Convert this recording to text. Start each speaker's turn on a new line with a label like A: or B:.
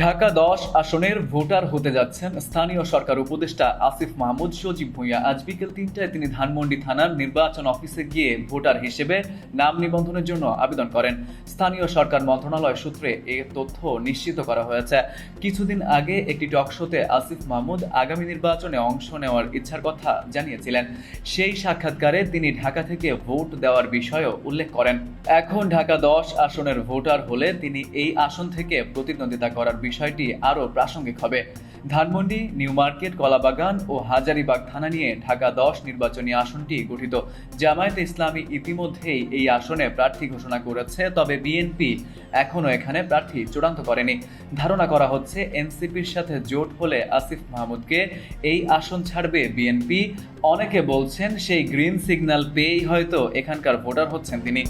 A: ঢাকা দশ আসনের ভোটার হতে যাচ্ছেন স্থানীয় সরকার উপদেষ্টা আসিফ মাহমুদ সজীব ভূঁইয়া। আজ বিকেল তিনটায় তিনি ধানমন্ডি থানার নির্বাচন অফিসে গিয়ে ভোটার হিসেবে নাম নিবন্ধনের জন্য আবেদন করেন। স্থানীয় সরকার মন্ত্রণালয় সূত্রে এ তথ্য নিশ্চিত করা হয়েছে। কিছুদিন আগে একটি টক শোতে আসিফ মাহমুদ আগামী নির্বাচনে অংশ নেওয়ার ইচ্ছার কথা জানিয়েছিলেন। সেই সাক্ষাৎকারে তিনি ঢাকা থেকে ভোট দেওয়ার বিষয়েও উল্লেখ করেন। এখন ঢাকা দশ আসনের ভোটার হলে তিনি এই আসন থেকে প্রতিদ্বন্দ্বিতা করার বিষয়টি আরও প্রাসঙ্গিক হবে। ধানমন্ডি, নিউ মার্কেট, কলাবাগান ও হাজারিবাগ থানা নিয়ে ঢাকা দশ নির্বাচনী আসনটি গঠিত। জামায়াতে ইসলামী ইতিমধ্যেই এই আসনে প্রার্থী ঘোষণা করেছে, তবে বিএনপি এখনও এখানে প্রার্থী চূড়ান্ত করেনি। ধারণা করা হচ্ছে, এনসিপির সাথে জোট হলে আসিফ মাহমুদকে এই আসন ছাড়বে বিএনপি। অনেকে বলছেন, সেই গ্রিন সিগন্যাল পেয়েই হয়তো এখানকার ভোটার হচ্ছেন তিনি।